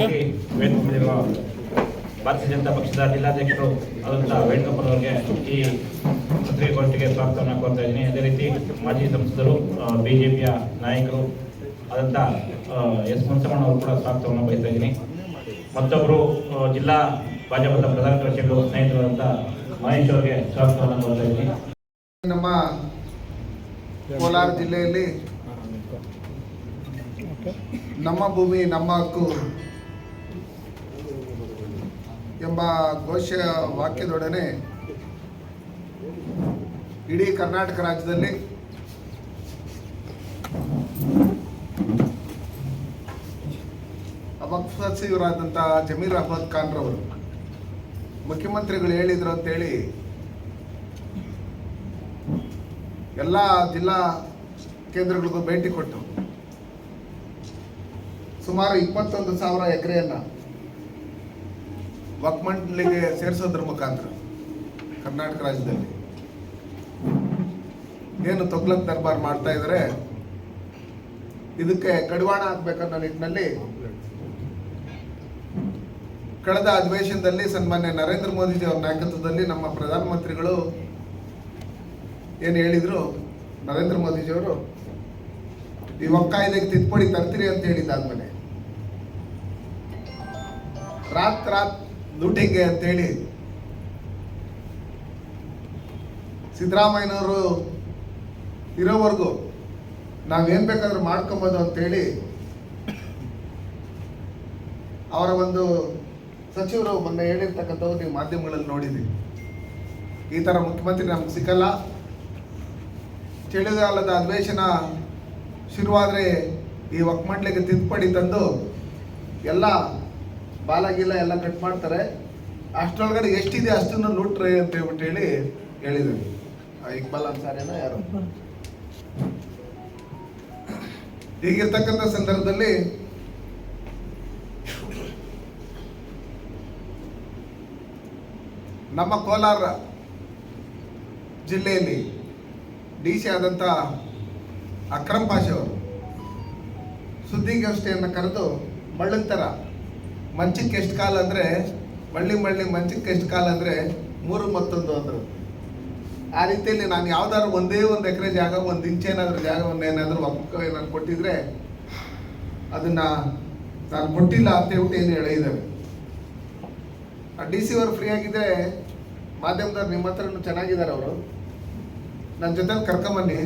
ಮಾಡಿರುವ ಭಾರತೀಯ ಜನತಾ ಪಕ್ಷದ ಜಿಲ್ಲಾಧ್ಯಕ್ಷರು ಆದಂಥ ಅವರಿಗೆ ಈ ಪತ್ರಿಕಾಗೋಷ್ಠಿಗೆ ಸ್ವಾಗತವನ್ನು ಕೋರ್ತಾ ಇದ್ದೀನಿ. ಅದೇ ರೀತಿ ಮಾಜಿ ಸಂಸದರು ಬಿಜೆಪಿಯ ನಾಯಕರು ಆದಂಥ ಎಸ್ ಮುನ್ಸಮಣ್ಣ ಅವರು ಕೂಡ ಸ್ವಾಗತವನ್ನು ಬಯಸ್ತಾ ಇದ್ದೀನಿ. ಮತ್ತೊಬ್ಬರು ಜಿಲ್ಲಾ ಭಾಜಪದ ಪ್ರಧಾನ ಕಾರ್ಯದರ್ಶಿಗಳು ಸ್ನೇಹಿತರಾದಂಥ ಮಹೇಶ್ ಅವರಿಗೆ ಸ್ವಾಗತವನ್ನು ಕೋರ್ತಾ ಇದ್ದೀನಿ. ನಮ್ಮ ಕೋಲಾರ ಜಿಲ್ಲೆಯಲ್ಲಿ ನಮ್ಮ ಭೂಮಿ, ನಮ್ಮ ಹಕ್ಕು ಎಂಬ ಘೋಷ ವಾಕ್ಯದೊಡನೆ ಇಡೀ ಕರ್ನಾಟಕ ರಾಜ್ಯದಲ್ಲಿ ವಕ್ಫ್ ಸಚಿವರಾದಂಥ ಜಮೀರ್ ಅಹಮದ್ ಖಾನ್ ರವರು. ಮುಖ್ಯಮಂತ್ರಿಗಳು ಹೇಳಿದ್ರು ಅಂತೇಳಿ ಎಲ್ಲ ಜಿಲ್ಲಾ ಕೇಂದ್ರಗಳಿಗೂ ಭೇಟಿ ಕೊಟ್ಟು ಸುಮಾರು ಇಪ್ಪತ್ತೊಂದು ಸಾವಿರ ಎಕರೆಯನ್ನ ವಕ್ ಮಂಡಳಿಗೆ ಸೇರಿಸೋದ್ರ ಮುಖಾಂತರ ಕರ್ನಾಟಕ ರಾಜ್ಯದಲ್ಲಿ ಏನು ತೊಗ್ಲಕ್ ದರ್ಬಾರ್ ಮಾಡ್ತಾ ಇದ್ದಾರೆ ಇದಕ್ಕೆ ಕಡಿವಾಣ ಹಾಕ್ಬೇಕನ್ನೋ ನಿಟ್ಟಿನಲ್ಲಿ ಕಳೆದ ಅಧಿವೇಶನದಲ್ಲಿ ಸನ್ಮಾನ್ಯ ನರೇಂದ್ರ ಮೋದಿಜಿ ಅವರ ನಾಯಕತ್ವದಲ್ಲಿ ನಮ್ಮ ಪ್ರಧಾನಮಂತ್ರಿಗಳು ಏನು ಹೇಳಿದ್ರು? ನರೇಂದ್ರ ಮೋದಿಜಿಯವರು ಈ ಒಕ್ಕಾಯ್ದೆಗೆ ತಿದ್ದುಪಡಿ ತರ್ತೀರಿ ಅಂತ ಹೇಳಿದ್ದಾದ್ಮೇಲೆ ರಾತ್ ರಾತ್ ಲೂಟಿಂಗ್ಗೆ ಅಂತೇಳಿ. ಸಿದ್ದರಾಮಯ್ಯನವರು ಇರೋವರೆಗೂ ನಾವೇನು ಬೇಕಾದ್ರೂ ಮಾಡ್ಕೊಬೋದು ಅಂತೇಳಿ ಅವರ ಒಂದು ಸಚಿವರು ಮೊನ್ನೆ ಹೇಳಿರ್ತಕ್ಕಂಥವ್ರು ನೀವು ಮಾಧ್ಯಮಗಳಲ್ಲಿ ನೋಡಿದ್ದೀವಿ ಈ ಥರ ಮುಖ್ಯಮಂತ್ರಿ ನಮ್ಗೆ ಸಿಕ್ಕಲ್ಲ. ಚಳಿಗಾಲದ ಅಧಿವೇಶನ ಶುರುವಾದರೆ ಈ ಒಕ್ಕಮಂಡ್ಲಿಗೆ ತಿದ್ದುಪಡಿ ತಂದು ಎಲ್ಲ ಬಾಲಗಿಲ್ಲ ಎಲ್ಲ ಕಟ್ ಮಾಡ್ತಾರೆ. ಅಷ್ಟರೊಳಗಡೆ ಎಷ್ಟಿದೆ ಅಷ್ಟನ್ನು ಲೂಟ್ರೆ ಅಂತ ಹೇಳ್ಬಿಟ್ಟು ಹೇಳಿ ಹೇಳಿದ್ರು ಆ ಇಕ್ಬಾಲ್ ಅನ್ಸಾರೇನ ಯಾರು. ಹೀಗಿರ್ತಕ್ಕಂಥ ಸಂದರ್ಭದಲ್ಲಿ ನಮ್ಮ ಕೋಲಾರ ಜಿಲ್ಲೆಯಲ್ಲಿ ಡಿ ಸಿ ಆದಂಥ ಅಕ್ರಮ್ ಪಾಷ ಅವರು ಸುದ್ದಿಗೋಷ್ಠಿಯನ್ನು ಕರೆದು ಮಳ್ಳಂತರ ಮಂಚಕ್ಕೆ ಎಷ್ಟು ಕಾಲ ಅಂದರೆ, ಮಳ್ಳಿ ಮಳ್ಳಿ ಮಂಚಕ್ಕೆ ಎಷ್ಟು ಕಾಲ ಅಂದರೆ ಮೂರು ಮತ್ತೊಂದು ಅಂದರು. ಆ ರೀತಿಯಲ್ಲಿ ನಾನು ಯಾವ್ದಾದ್ರು ಒಂದೇ ಒಂದು ಎಕರೆ ಜಾಗ, ಒಂದು ಇಂಚೇನಾದ್ರೂ ಜಾಗವನ್ನು ಏನಾದರೂ ಒಕ್ಕ ಏನಾದ್ರು ಕೊಟ್ಟಿದ್ರೆ, ಅದನ್ನ ನಾನು ಕೊಟ್ಟಿಲ್ಲ ಅಂತ ಹೇಳ್ಬಿಟ್ಟು ಏನು ಹೇಳಿದ್ದಾರೆ ಆ ಡಿ ಸಿ ಅವರು ಫ್ರೀ ಆಗಿದ್ರೆ ಮಾಧ್ಯಮದವ್ರು ನಿಮ್ಮ ಹತ್ರನೂ ಚೆನ್ನಾಗಿದ್ದಾರೆ ಅವರು. ನನ್ನ ಜೊತೆ ಕರ್ಕೊಂಬನ್ನಿ.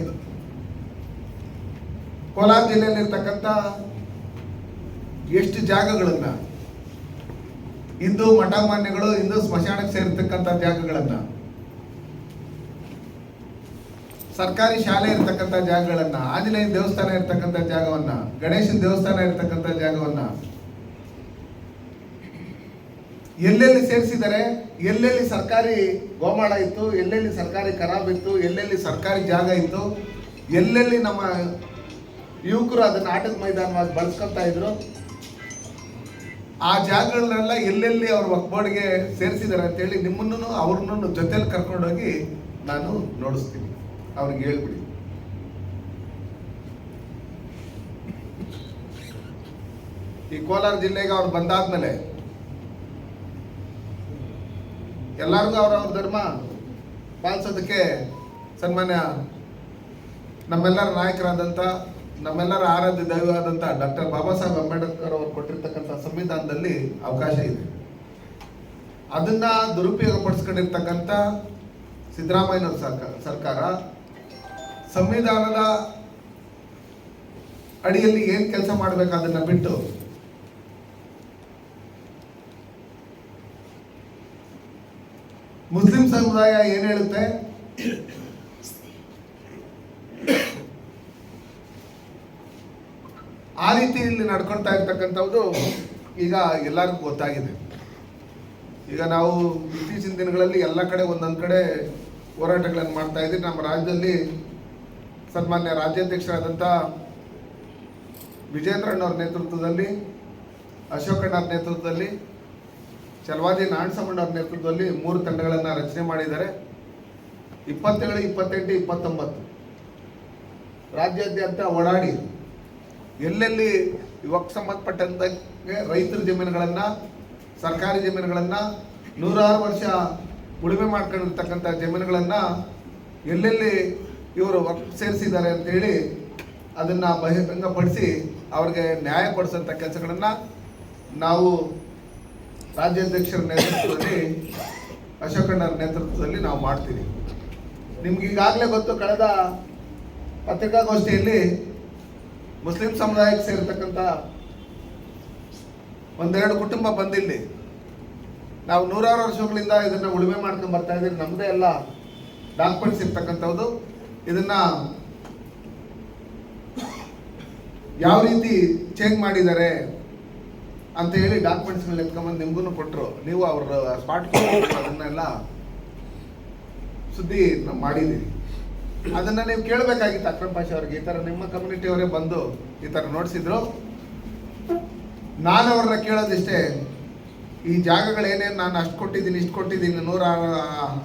ಕೋಲಾರ ಜಿಲ್ಲೆಯಲ್ಲಿರ್ತಕ್ಕಂಥ ಎಷ್ಟು ಜಾಗಗಳನ್ನ ಹಿಂದೂ ಮಠ ಮಾನ್ಯಗಳು ಹಿಂದೂ ಸ್ಮಶಾನಕ್ಕೆ ಸೇರಿರ್ತಕ್ಕಂಥ ಜಾಗಗಳನ್ನ. ಸರ್ಕಾರಿ ಶಾಲೆ ಇರ್ತಕ್ಕಂಥ ಜಾಗಗಳನ್ನ ಆಂಜನೇಯ ದೇವಸ್ಥಾನ ಇರ್ತಕ್ಕಂಥ ಜಾಗವನ್ನ, ಗಣೇಶನ ದೇವಸ್ಥಾನ ಇರ್ತಕ್ಕಂಥ ಜಾಗವನ್ನ. ಎಲ್ಲೆಲ್ಲಿ ಸೇರಿಸಿದರೆ ಎಲ್ಲೆಲ್ಲಿ ಸರ್ಕಾರಿ ಗೋಮಾಳ ಇತ್ತು? ಎಲ್ಲೆಲ್ಲಿ ಸರ್ಕಾರಿ ಖರಾಬ್ ಇತ್ತು? ಎಲ್ಲೆಲ್ಲಿ ಸರ್ಕಾರಿ ಜಾಗ ಇತ್ತು? ಎಲ್ಲೆಲ್ಲಿ ನಮ್ಮ ಯುವಕರು ಅದನ್ನ ಆಟದ ಮೈದಾನವಾಗಿ ಬಳಸ್ಕೊತಾ ಇದ್ರು? ಆ ಜಾಗಗಳನ್ನೆಲ್ಲ ಎಲ್ಲೆಲ್ಲಿ ಅವ್ರ ಒಕ್ಬೋರ್ಡ್ಗೆ ಸೇರಿಸಿದ್ದಾರೆ ಅಂತೇಳಿ ನಿಮ್ಮನ್ನು ಅವ್ರನ್ನೂ ಜೊತೆಲಿ ಕರ್ಕೊಂಡೋಗಿ ನಾನು ನೋಡಿಸ್ತೀನಿ. ಅವ್ರಿಗೆ ಹೇಳ್ಬಿಡಿ. ಈ ಕೋಲಾರ ಜಿಲ್ಲೆಗೆ ಅವ್ರು ಬಂದಾದ್ಮೇಲೆ ಎಲ್ಲರಿಗೂ ಅವ್ರವ್ರ ಧರ್ಮ. ಪಾಲಿಸೋದಕ್ಕೆ ಸನ್ಮಾನ್ಯ ನಮ್ಮೆಲ್ಲರ ನಾಯಕರಾದಂಥ ನಮ್ಮೆಲ್ಲರ ಆರಾಧ್ಯ ದೈವ ಆದಂಥ ಡಾಕ್ಟರ್ ಬಾಬಾ ಸಾಹೇಬ್ ಅಂಬೇಡ್ಕರ್ ಅವರು ಕೊಟ್ಟಿರ್ತಕ್ಕಂಥ ಸಂವಿಧಾನದಲ್ಲಿ ಅವಕಾಶ ಇದೆ. ಅದನ್ನ ದುರುಪಯೋಗ ಪಡಿಸ್ಕೊಂಡಿರ್ತಕ್ಕಂಥ ಸಿದ್ದರಾಮಯ್ಯನವ್ರ ಸರ್ಕಾರ ಸರ್ಕಾರ ಸಂವಿಧಾನದ ಅಡಿಯಲ್ಲಿ ಏನ್ ಕೆಲಸ ಮಾಡಬೇಕಾದನ್ನ ಬಿಟ್ಟು ಮುಸ್ಲಿಂ ಸಮುದಾಯ ಏನ್ ಹೇಳುತ್ತೆ ಆ ರೀತಿ ಇಲ್ಲಿ ನಡ್ಕೊಳ್ತಾ ಇರ್ತಕ್ಕಂಥದ್ದು ಈಗ ಎಲ್ಲರಿಗೂ ಗೊತ್ತಾಗಿದೆ. ಈಗ ನಾವು ಇತ್ತೀಚಿನ ದಿನಗಳಲ್ಲಿ ಎಲ್ಲ ಕಡೆ ಒಂದೊಂದು ಕಡೆ ಹೋರಾಟಗಳನ್ನು ಮಾಡ್ತಾ ಇದ್ದೀವಿ. ನಮ್ಮ ರಾಜ್ಯದಲ್ಲಿ ಸನ್ಮಾನ್ಯ ರಾಜ್ಯಾಧ್ಯಕ್ಷರಾದಂಥ ವಿಜೇಂದ್ರಣ್ಣವ್ರ ನೇತೃತ್ವದಲ್ಲಿ ಅಶೋಕಣ್ಣವ್ರ ನೇತೃತ್ವದಲ್ಲಿ ಚಲವಾದಿ ನಾರಾಯಣಸ್ವಾಮಣ್ಣವ್ರ ನೇತೃತ್ವದಲ್ಲಿ ಮೂರು ತಂಡಗಳನ್ನು ರಚನೆ ಮಾಡಿದ್ದಾರೆ. ಇಪ್ಪತ್ತೇಳು, ಇಪ್ಪತ್ತೆಂಟು, ಇಪ್ಪತ್ತೊಂಬತ್ತು. ರಾಜ್ಯಾದ್ಯಂತ ಓಡಾಡಿ ಎಲ್ಲೆಲ್ಲಿ ಇವಾಗ ಸಂಬಂಧಪಟ್ಟಂತೆ ರೈತರ ಜಮೀನುಗಳನ್ನ, ಸರ್ಕಾರಿ ಜಮೀನುಗಳನ್ನ, ನೂರಾರು ವರ್ಷ ಉಳುಮೆ ಮಾಡ್ಕೊಂಡಿರ್ತಕ್ಕಂಥ ಜಮೀನುಗಳನ್ನ ಎಲ್ಲೆಲ್ಲಿ ಇವರು ಸೇರಿಸಿದ್ದಾರೆ ಅಂತೇಳಿ ಅದನ್ನ ಬಹಿರಂಗಪಡಿಸಿ ಅವ್ರಿಗೆ ನ್ಯಾಯ ಕೊಡಿಸೋಂಥ ಕೆಲಸಗಳನ್ನ ನಾವು ರಾಜ್ಯಾಧ್ಯಕ್ಷರ ನೇತೃತ್ವದಲ್ಲಿ ಅಶೋಕಣ್ಣರ ನೇತೃತ್ವದಲ್ಲಿ ನಾವು ಮಾಡ್ತೀವಿ. ನಿಮ್ಗೆ ಈಗಾಗಲೇ ಗೊತ್ತು, ಕಳೆದ ಪತ್ರಿಕಾಗೋಷ್ಠಿಯಲ್ಲಿ ಮುಸ್ಲಿಂ ಸಮುದಾಯಕ್ಕೆ ಸೇರ್ತಕ್ಕಂಥ ಒಂದೆರಡು ಕುಟುಂಬ ಬಂದಿಲ್ಲಿ. ನಾವು ನೂರಾರು ವರ್ಷಗಳಿಂದ ಇದನ್ನ ಉಳುಮೆ ಮಾಡ್ಕೊಂಡು ಬರ್ತಾ ಇದ್ದೀವಿ. ನಮ್ಮದೇ ಎಲ್ಲ ಡಾಕ್ಯುಮೆಂಟ್ಸ್ ಇರ್ತಕ್ಕಂಥದ್ದು. ಇದನ್ನ ಯಾವ ರೀತಿ ಚೇಂಜ್ ಮಾಡಿದ್ದಾರೆ ಅಂತ ಹೇಳಿ ಡಾಕ್ಯುಮೆಂಟ್ಸ್ಗಳನ್ನ ಎತ್ಕೊಂಬಂದು ನಿಮ್ಗೂ ಕೊಟ್ಟರು ನೀವು ಅವ್ರ ಸ್ಪಾಟ್ ಅದನ್ನೆಲ್ಲ ಸುದ್ದಿ ನಾವು ಮಾಡಿದ್ದೀವಿ ಅದನ್ನ ನೀವು ಕೇಳಬೇಕಾಗಿತ್ತು ಅಕ್ರಮ್ ಪಾಷಾ ಅವ್ರಿಗೆ. ಈ ತರ ನಿಮ್ಮ ಕಮ್ಯುನಿಟಿ ಅವರೇ ಬಂದು ಈ ತರ ನೋಡಿಸಿದ್ರು. ನಾನು ಅವ್ರನ್ನ ಕೇಳೋದಿಷ್ಟೇ, ಈ ಜಾಗಗಳೇನೇನು ನಾನು ಅಷ್ಟು ಕೊಟ್ಟಿದ್ದೀನಿ, ಇಷ್ಟು ಕೊಟ್ಟಿದ್ದೀನಿ, ನೂರ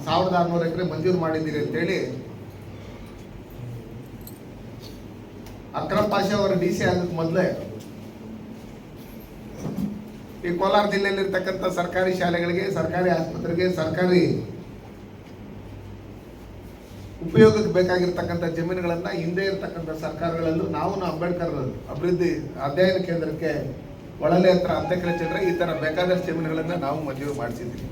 ಸಾವಿರದ ಆರುನೂರು ಎಕರೆ ಮಂಜೂರು ಮಾಡಿದ್ದೀರಿ ಅಂತೇಳಿ, ಅಕ್ರಮ್ ಪಾಷೆ ಅವರ ಡಿ ಸಿ ಆಗಕ್ಕೆ ಮೊದಲೇ, ಈ ಕೋಲಾರ ಜಿಲ್ಲೆಯಲ್ಲಿರ್ತಕ್ಕಂಥ ಸರ್ಕಾರಿ ಶಾಲೆಗಳಿಗೆ, ಸರ್ಕಾರಿ ಆಸ್ಪತ್ರೆಗೆ, ಸರ್ಕಾರಿ ಉಪಯೋಗಕ್ಕೆ ಬೇಕಾಗಿರ್ತಕ್ಕಂಥ ಜಮೀನುಗಳನ್ನ ಹಿಂದೆ ಇರ್ತಕ್ಕಂಥ ಸರ್ಕಾರಗಳಲ್ಲೂ ನಾವು ಅಂಬೇಡ್ಕರ್ ಅಭಿವೃದ್ಧಿ ಅಧ್ಯಯನ ಕೇಂದ್ರಕ್ಕೆ ಒಳಲೆ ಹತ್ರ ಅಧ್ಯಕ್ಷರ ಚಿಲ್ಲರೆ ಈ ತರ ಬೇಕಾದಷ್ಟು ಜಮೀನುಗಳನ್ನ ನಾವು ಮಂಜೂರು ಮಾಡಿಸಿದ್ವಿ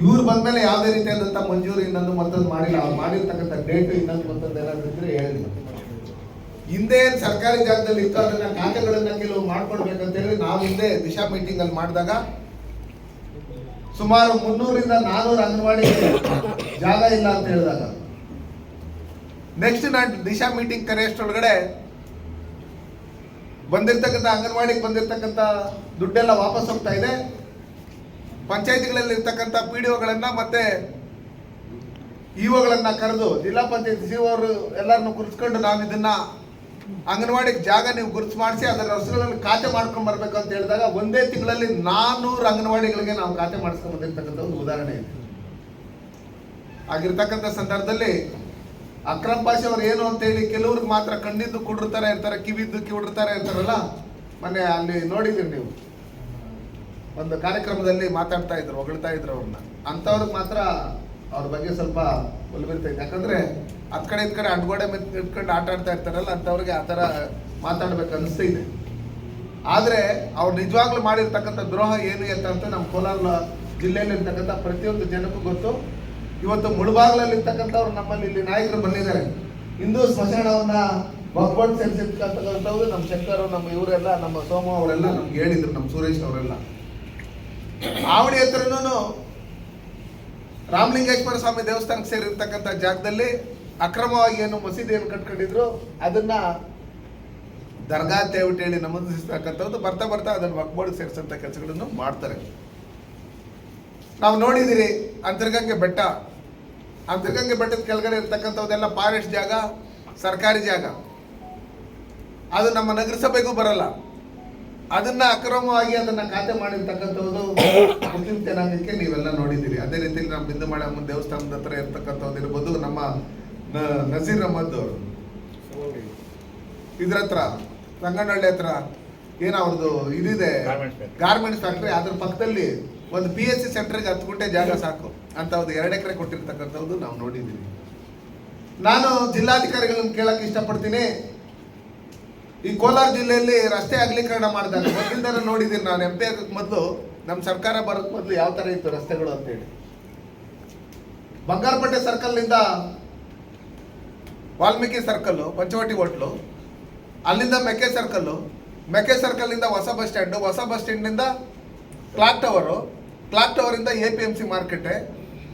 ಇವ್ರು ಬಂದ್ಮೇಲೆ ಯಾವುದೇ ರೀತಿಯಾದಂಥ ಮಂಜೂರು ಇನ್ನೊಂದು ಮತ್ತೊಂದು ಮಾಡಿಲ್ಲ. ಅವ್ರು ಮಾಡಿರ್ತಕ್ಕಂಥ ಡೇಟ್ ಇನ್ನೊಂದು ಮತ್ತೊಂದು ಏನಾದ್ರು ಇದ್ರೆ ಹೇಳಿ ಹಿಂದೆ ಸರ್ಕಾರಿ ಜಾಗದಲ್ಲಿ ಇತ್ತು, ಅದನ್ನ ಖಾತೆಗಳನ್ನ ಕೆಲವು ಮಾಡ್ಕೊಡ್ಬೇಕಂತ ಹೇಳಿ ನಾವು ಹಿಂದೆ ದಿಶಾ ಮೀಟಿಂಗ್ ಅಲ್ಲಿ ಮಾಡಿದಾಗ ಸುಮಾರು ಮುನ್ನೂರಿಂದ ನಾನೂರು ಅಂಗನವಾಡಿ ಜಾಗ ಇಲ್ಲ ಅಂತ ಹೇಳಿದಾಗ. ನೆಕ್ಸ್ಟ್ ನಾನು ದಿಶಾ ಮೀಟಿಂಗ್ ಕರೆಯಷ್ಟೊಳಗಡೆ ಬಂದಿರ್ತಕ್ಕಂಥ ಅಂಗನವಾಡಿಗೆ ಬಂದಿರ್ತಕ್ಕಂಥ ದುಡ್ಡೆಲ್ಲ ವಾಪಸ್ ಹೋಗ್ತಾ ಇದೆ. ಪಂಚಾಯತಿಗಳಲ್ಲಿ ಇರ್ತಕ್ಕಂಥ ಪಿ ಡಿ ಒಗಳನ್ನ ಮತ್ತೆ ಇಒಗಳನ್ನ ಕರೆದು ಜಿಲ್ಲಾ ಪಂಚಾಯತ್ ಸಿ ಅವರು ಎಲ್ಲರನ್ನು ಕುರಿಸ್ಕೊಂಡು ನಾವು ಇದನ್ನ ಅಂಗನವಾಡಿಗೆ ಜಾಗ ನೀವು ಗುರುತು ಮಾಡಿಸಿ ಅದರ ಹೆಸರುಗಳನ್ನು ಖಾತೆ ಮಾಡ್ಕೊಂಡು ಬರ್ಬೇಕು ಅಂತ ಹೇಳಿದಾಗ ಒಂದೇ ತಿಂಗಳಲ್ಲಿ ನಾನ್ನೂರು ಅಂಗನವಾಡಿಗಳಿಗೆ ನಾವು ಖಾತೆ ಮಾಡಿಸ್ಕೊಂಡು ಬಂದಿರ್ತಕ್ಕಂಥ ಒಂದು ಉದಾಹರಣೆ ಇದೆ. ಆಗಿರ್ತಕ್ಕಂಥ ಸಂದರ್ಭದಲ್ಲಿ ಅಕ್ರಮ್ ಭಾಷೆ ಅವ್ರು ಏನು ಅಂತ ಹೇಳಿ ಕೆಲವ್ರಿಗೆ ಮಾತ್ರ ಕಣ್ಣಿದ್ದು ಕುಡಿರ್ತಾರೆ ಇರ್ತಾರೆ, ಕಿವಿದ್ದು ಕಿವಿಡ್ತಾರೆ ಇರ್ತಾರಲ್ಲ ಮೊನ್ನೆ ಅಲ್ಲಿ ನೋಡಿದ್ರಿ ನೀವು. ಒಂದು ಕಾರ್ಯಕ್ರಮದಲ್ಲಿ ಮಾತಾಡ್ತಾ ಇದ್ರು, ಹೊಗಳ್ತಾ ಇದ್ರು ಅವ್ರನ್ನ. ಅಂಥವ್ರಿಗೆ ಮಾತ್ರ ಅವ್ರ ಬಗ್ಗೆ ಸ್ವಲ್ಪ ಒಲ್ಬಿರ್ತೈತೆ ಯಾಕಂದರೆ ಹತ್ ಕಡೆ ಇದ್ ಕಡೆ ಅಡ್ಗೋಡೆ ಇಟ್ಕೊಂಡು ಆಟ ಆಡ್ತಾ ಇರ್ತಾರಲ್ಲ, ಅಂಥವ್ರಿಗೆ ಆ ಥರ ಮಾತಾಡ್ಬೇಕು ಅನಿಸ್ತಾ ಆದರೆ ಅವ್ರು ನಿಜವಾಗ್ಲೂ ಮಾಡಿರ್ತಕ್ಕಂಥ ದ್ರೋಹ ಏನು ಅಂತ ಅಂತ ನಮ್ಮ ಕೋಲಾರ ಜಿಲ್ಲೆಯಲ್ಲಿ ಇರ್ತಕ್ಕಂಥ ಪ್ರತಿಯೊಂದು ಜನಕ್ಕೂ ಗೊತ್ತು. ಇವತ್ತು ಮುಳುಬಾಗ್ಲಲ್ಲಿ ಇರ್ತಕ್ಕಂಥವ್ರು ನಮ್ಮಲ್ಲಿ ಇಲ್ಲಿ ನಾಯಕರು ಬಂದಿದ್ದಾರೆ. ಹಿಂದೂ ಸ್ಮಶಾನವನ್ನ ಒಗ್ಗಟ್ಟು ಸೇರಿಸಿರ್ತಕ್ಕಂಥವ್ರು, ನಮ್ಮ ಶಂಕರ್ ನಮ್ಮ ಇವರೆಲ್ಲ, ನಮ್ಮ ಸೋಮ ಅವರೆಲ್ಲ ನಮ್ಗೆ ಹೇಳಿದ್ರು ನಮ್ಮ ಸುರೇಶ್ ಅವರೆಲ್ಲ. ಆವಡಿ ಹತ್ರನೂ ರಾಮಲಿಂಗೇಶ್ವರ ಸ್ವಾಮಿ ದೇವಸ್ಥಾನಕ್ಕೆ ಸೇರಿರ್ತಕ್ಕಂಥ ಜಾಗದಲ್ಲಿ ಅಕ್ರಮವಾಗಿ ಏನು ಮಸೀದಿಯನ್ನು ಕಟ್ಕೊಂಡಿದ್ರು. ಅದನ್ನ ದರ್ಗಾ ಅಂತ ಹೇಳಿ ನಮೂದಿಸ್ತಕ್ಕಂಥದ್ದು ಬರ್ತಾ ಬರ್ತಾ ಅದನ್ನು ವಕ್ಬೋರ್ಡ್ ಸೇರಿಸಂತ ಕೆಲಸಗಳನ್ನು ಮಾಡ್ತಾರೆ. ನಾವು ನೋಡಿದಿರಿ, ಅಂತರ್ಗಂಗೆ ಬೆಟ್ಟ. ಅಂತರ್ಗಂಗೆ ಬೆಟ್ಟದ ಕೆಳಗಡೆ ಇರ್ತಕ್ಕಂಥದ್ದೆಲ್ಲ ಫಾರೆಸ್ಟ್ ಜಾಗ ಸರ್ಕಾರಿ ಜಾಗ. ಅದು ನಮ್ಮ ನಗರಸಭೆಗೂ ಬರಲ್ಲ. ಅದನ್ನ ಅಕ್ರಮವಾಗಿ ಅದನ್ನ ಖಾತೆ ಮಾಡಿರ್ತಕ್ಕಂಥದ್ದು ಮುಸ್ಲಿಂ ಜನಾಂಗಕ್ಕೆ ನೀವೆಲ್ಲ ನೋಡಿದ್ದೀರಿ. ಅದೇ ರೀತಿಯಲ್ಲಿ ನಮ್ಮ ಬಿಂದು ಮಾಡಮ್ಮ ದೇವಸ್ಥಾನದ ಹತ್ರ ಇರ್ತಕ್ಕಂಥದ್ದು ಇರ್ಬೋದು ನಮ್ಮ ನಸೀರ್ ನಜೀರ್ ಅಹಮದ್ ಅವರು. ಇದ್ರ ಹತ್ರ ರಂಗನಹಳ್ಳಿ ಹತ್ರ ಏನ ಅವ್ರದ್ದು ಇದಿದೆ. ಗಾರ್ಮೆಂಟ್ಸ್ ಫ್ಯಾಕ್ಟ್ರಿ ಅದ್ರ ಪಕ್ಕದಲ್ಲಿ ಒಂದು ಪಿ ಎಸ್ ಸಿ ಸೆಂಟರ್ಗೆ ಹತ್ತು ಗುಂಟೆ ಜಾಗ ಸಾಕು. ಅಂತ ಒಂದು ಎರಡು ಎಕರೆ ಕೊಟ್ಟಿರ್ತಕ್ಕಂಥದ್ದು ನಾವು ನೋಡಿದ್ದೀವಿ. ನಾನು ಜಿಲ್ಲಾಧಿಕಾರಿಗಳನ್ನು ಕೇಳಕ್ಕೆ ಇಷ್ಟಪಡ್ತೀನಿ. ಈ ಕೋಲಾರ ಜಿಲ್ಲೆಯಲ್ಲಿ ರಸ್ತೆ ಅಗಲೀಕರಣ ಮಾಡಿದಾಗ ಮೊದಲಿಂದ ನೋಡಿದ್ದೀನಿ ನಾನು. ಎಂ ಪಿ ಆಗಕ್ಕೆ ಮೊದಲು ನಮ್ಮ ಸರ್ಕಾರ ಬರೋಕ್ಕೆ ಮೊದಲು ಯಾವ ಥರ ಇತ್ತು ರಸ್ತೆಗಳು ಅಂತೇಳಿ. ಬಂಗಾರಪೇಟೆ ಸರ್ಕಲ್ನಿಂದ ವಾಲ್ಮೀಕಿ ಸರ್ಕಲ್ಲು, ಪಂಚವಟಿ ಹೋಟ್ಲು, ಅಲ್ಲಿಂದ ಮೆಕ್ಕೆ ಸರ್ಕಲ್ಲು, ಮೆಕ್ಕೆ ಸರ್ಕಲ್ನಿಂದ ಹೊಸ ಬಸ್ ಸ್ಟ್ಯಾಂಡು, ಹೊಸ ಬಸ್ ಸ್ಟ್ಯಾಂಡ್ನಿಂದ ಕ್ಲಾಕ್ ಟವರು, ಕ್ಲಾಕ್ ಟವರಿಂದ ಎ ಪಿ ಎಂ ಸಿ ಮಾರ್ಕೆಟೆ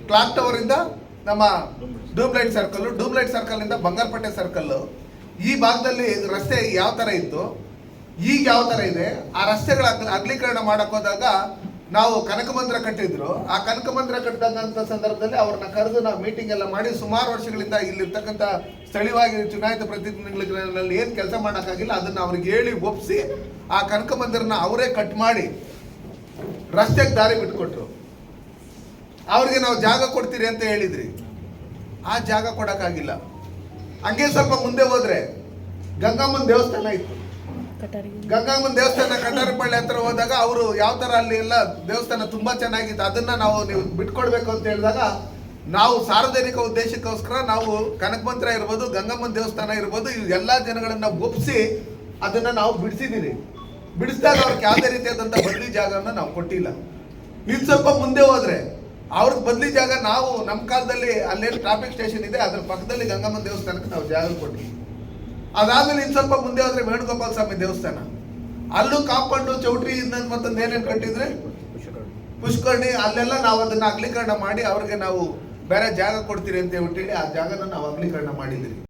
ಕ್ಲಾಕ್ ಟವರ್ ಇಂದ ನಮ್ಮ ಡೂಮ್ಲೈಟ್ ಸರ್ಕಲ್ಲು ಸರ್ಕಲ್ ಇಂದ ಬಂಗಾರಪೇಟೆ ಸರ್ಕಲ್ ಈ ಭಾಗದಲ್ಲಿ ರಸ್ತೆ ಯಾವ ತರ ಇತ್ತು? ಈಗ ಯಾವ ತರ ಇದೆ? ಆ ರಸ್ತೆಗಳ ಅಗ್ಲ- ಅಗಲೀಕರಣ ಮಾಡಕ್ ಹೋದಾಗ ನಾವು ಕನಕ ಮಂದಿರ ಕಟ್ಟಿದ್ರು. ಆ ಕನಕ ಮಂದಿರ ಕಟ್ಟಿದಂತ ಸಂದರ್ಭದಲ್ಲಿ ಅವ್ರನ್ನ ಕರೆದು ನಾವು ಮೀಟಿಂಗ್ ಎಲ್ಲ ಮಾಡಿ ಸುಮಾರು ವರ್ಷಗಳಿಂದ ಇಲ್ಲಿರ್ತಕ್ಕಂಥ ಸ್ಥಳೀಯವಾಗಿ ಚುನಾಯಿತ ಪ್ರತಿನಿಧಿಗಳಲ್ಲಿ ಏನು ಕೆಲಸ ಮಾಡೋಕ್ಕಾಗಿಲ್ಲ, ಅದನ್ನ ಅವ್ರಿಗೆ ಹೇಳಿ ಒಪ್ಪಿಸಿ ಆ ಕನಕ ಮಂದಿರನ ಅವರೇ ಕಟ್ ಮಾಡಿ ರಸ್ತೆಗೆ ದಾರಿ ಬಿಟ್ಕೊಟ್ರು. ಅವ್ರಿಗೆ ನಾವು ಜಾಗ ಕೊಡ್ತೀರಿ ಅಂತ ಹೇಳಿದ್ರಿ. ಆ ಜಾಗ ಕೊಡೋಕ್ಕಾಗಿಲ್ಲ. ಹಂಗೆ ಸ್ವಲ್ಪ ಮುಂದೆ ಹೋದ್ರೆ ಗಂಗಮ್ಮನ ದೇವಸ್ಥಾನ ಇತ್ತು. ಗಂಗಾಮನ್ ದೇವಸ್ಥಾನ ಕಟಾರಪಳ್ಳಿ ಹತ್ರ ಹೋದಾಗ ಅವರು ಯಾವ ತರ ಅಲ್ಲಿ ಎಲ್ಲ ದೇವಸ್ಥಾನ ತುಂಬಾ ಚೆನ್ನಾಗಿತ್ತು. ಅದನ್ನ ನಾವು ನೀವು ಬಿಟ್ಕೊಡ್ಬೇಕು ಅಂತ ಹೇಳಿದಾಗ ನಾವು ಸಾರ್ವಜನಿಕ ಉದ್ದೇಶಕ್ಕೋಸ್ಕರ ನಾವು ಕನಕಮಂತ್ರ ಇರ್ಬೋದು ಗಂಗಮ್ಮನ ದೇವಸ್ಥಾನ ಇರ್ಬೋದು ಎಲ್ಲ ಎಲ್ಲಾ ಜನಗಳನ್ನ ಒಪ್ಪಿಸಿ ಅದನ್ನ ನಾವು ಬಿಡಿಸಿದೀರಿ ಬಿಡಿಸಿದಾಗ ಅವ್ರಿಗೆ ಯಾವುದೇ ರೀತಿಯಾದಂಥ ಬದಲಿ ಜಾಗವನ್ನು ನಾವು ಕೊಟ್ಟಿಲ್ಲ. ನೀವು ಸ್ವಲ್ಪ ಮುಂದೆ ಹೋದ್ರೆ ಅವ್ರಿಗೆ ಬದಲಿ ಜಾಗ ನಾವು ನಮ್ಮ ಕಾಲದಲ್ಲಿ ಅಲ್ಲೇನು ಟ್ರಾಫಿಕ್ ಸ್ಟೇಷನ್ ಇದೆ, ಅದ್ರ ಪಕ್ಕದಲ್ಲಿ ಗಂಗಮ್ಮನ ದೇವಸ್ಥಾನಕ್ಕೆ ನಾವು ಜಾಗ ಕೊಟ್ವಿ. ಅದಾದ್ಮೇಲೆ ಇನ್ನು ಸ್ವಲ್ಪ ಮುಂದೆ ಹೋದ್ರೆ ವೇಣುಗೋಪಾಲ ಸ್ವಾಮಿ ದೇವಸ್ಥಾನ. ಅಲ್ಲೂ ಕಾಂಪೌಂಡು, ಚೌಟ್ರಿ ಇನ್ನೊಂದು ಮತ್ತೊಂದು ಏನೇನು ಕಟ್ಟಿದ್ರೆ? ಪುಷ್ಕರ್ಣಿ, ಅಲ್ಲೆಲ್ಲ ನಾವು ಅದನ್ನ ಅಗಲೀಕರಣ ಮಾಡಿ ಅವ್ರಿಗೆ ನಾವು ಬೇರೆ ಜಾಗ ಕೊಡ್ತೀರಿ ಅಂತ ಹೇಳ್ಬಿಟ್ಟು ಆ ಜಾಗನ ನಾವು ಅಗಲೀಕರಣ ಮಾಡಿದ್ರಿ